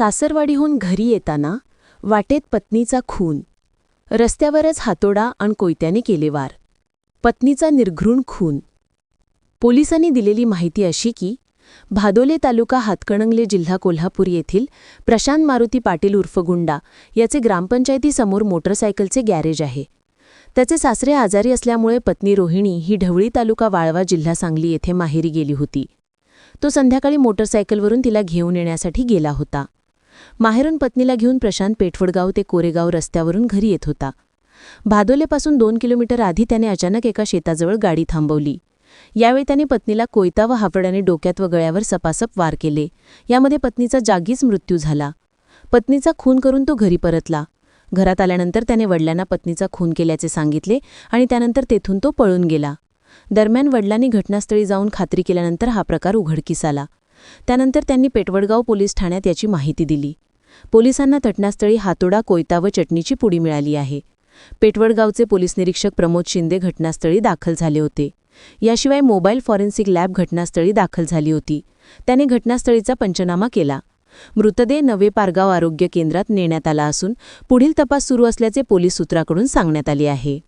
सासरवाडीहून घरी येताना वाटेत पत्नीचा खून. रस्त्यावरच हातोडा आणि कोयत्याने केले वार. पत्नीचा निर्घृण खून. पोलिसांनी दिलेली माहिती अशी की भादोले तालुका हातकणंगले जिल्हा कोल्हापूर येथील प्रशांत मारुती पाटील उर्फ गुंडा याचे ग्रामपंचायतीसमोर मोटरसायकलचे गॅरेज आहे. त्याचे सासरे आजारी असल्यामुळे पत्नी रोहिणी ही ढवळी तालुका वाळवा जिल्हा सांगली येथे माहेरी गेली होती. तो संध्याकाळी मोटरसायकलवरून तिला घेऊन येण्यासाठी गेला होता. माहेरून पत्नीला घेऊन प्रशांत पेठवडगाव ते कोरेगाव रस्त्यावरून घरी येत होता. भादोलेपासून दोन किलोमीटर आधी त्याने अचानक एका शेताजवळ गाडी थांबवली. यावेळी त्याने पत्नीला कोयता व हापडाने डोक्यात व गळ्यावर सपासप वार केले. यामध्ये पत्नीचा जागीच मृत्यू झाला. पत्नीचा खून करून तो घरी परतला. घरात आल्यानंतर त्याने वडिलांना पत्नीचा खून केल्याचे सांगितले आणि त्यानंतर तेथून तो पळून गेला. दरम्यान वडिलांनी घटनास्थळी जाऊन खात्री केल्यानंतर हा प्रकार उघडकीस आला. त्यानंतर त्यांनी पेटवडगाव पोलीस ठाण्यात याची माहिती दिली. पोलिसांना घटनास्थळी हातोडा कोयता व चटणीची पुडी मिळाली आहे. पेटवडगावचे पोलीस निरीक्षक प्रमोद शिंदे घटनास्थळी दाखल झाले होते. याशिवाय मोबाईल फॉरेन्सिक लॅब घटनास्थळी दाखल झाली होती. त्याने घटनास्थळीचा पंचनामा केला. मृतदेह नवे पारगाव आरोग्य केंद्रात नेण्यात आला असून पुढील तपास सुरू असल्याचे पोलीस सूत्राकडून सांगण्यात आले आहे.